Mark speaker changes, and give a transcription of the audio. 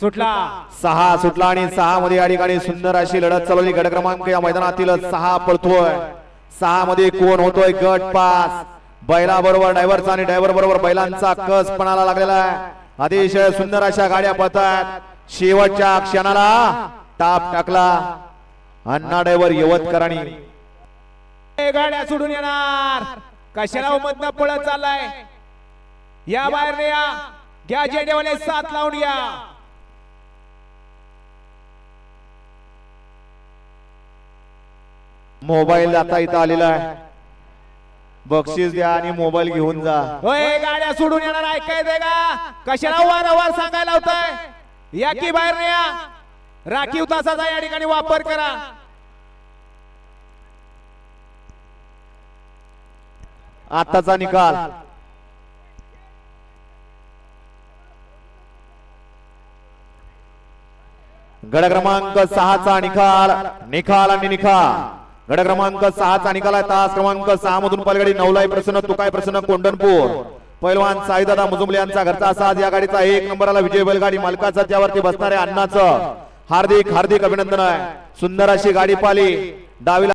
Speaker 1: सुटला.
Speaker 2: सहा सुटला आणि सहा मध्ये या ठिकाणी सुंदर अशी लढत चालवली. गट क्रमांक या मैदानातील सहा पळतोय. सहा मध्ये कोण होतोय? गट पास बैला बरोबर ड्रायव्हरचा आणि ड्रायव्हर बरोबर बैलांचा कस पणाला लागलेला आहे. अतिशय सुंदर अशा गाड्या पळतात शेवटच्या क्षणाला टाप टाकला. अण्णा ड्रायव्हर यवतकरांनी.
Speaker 1: गाड्या सोडून येणार. कशाला मधनं पळत चाललाय? या बाहेर या. घ्या जेडेवाले साथ लावून या.
Speaker 2: मोबाईल आता इथं आलेला आहे. बक्षीस द्या आणि मोबाईल घेऊन जा.
Speaker 1: होय गाड्या सोडून येणार ऐकायचंय का कशाला वारंवार सांगायला होतंय या की बाहेर या. राखीव तासाचा या ठिकाणी वापर करा.
Speaker 2: आताचा निकाल. गड क्रमांक सहाचा निकाल. निकाल आणि निकाल. गड क्रमांक सहाचा निकाल तास क्रमांक सहा मधून पलगडी नवलाई प्रसन्न तुकाय प्रसन्न कोंडणपूर. पैलवान साईदादा मुजुमले यांचा घरचा साज या गाडीचा एक नंबरला विजय बैलगाडी मालकाचा त्यावरती बसणाऱ्या अण्णाचं हार्दिक हार्दिक अभिनंदन आहे. सुंदर अशी गाडी पाली डावीला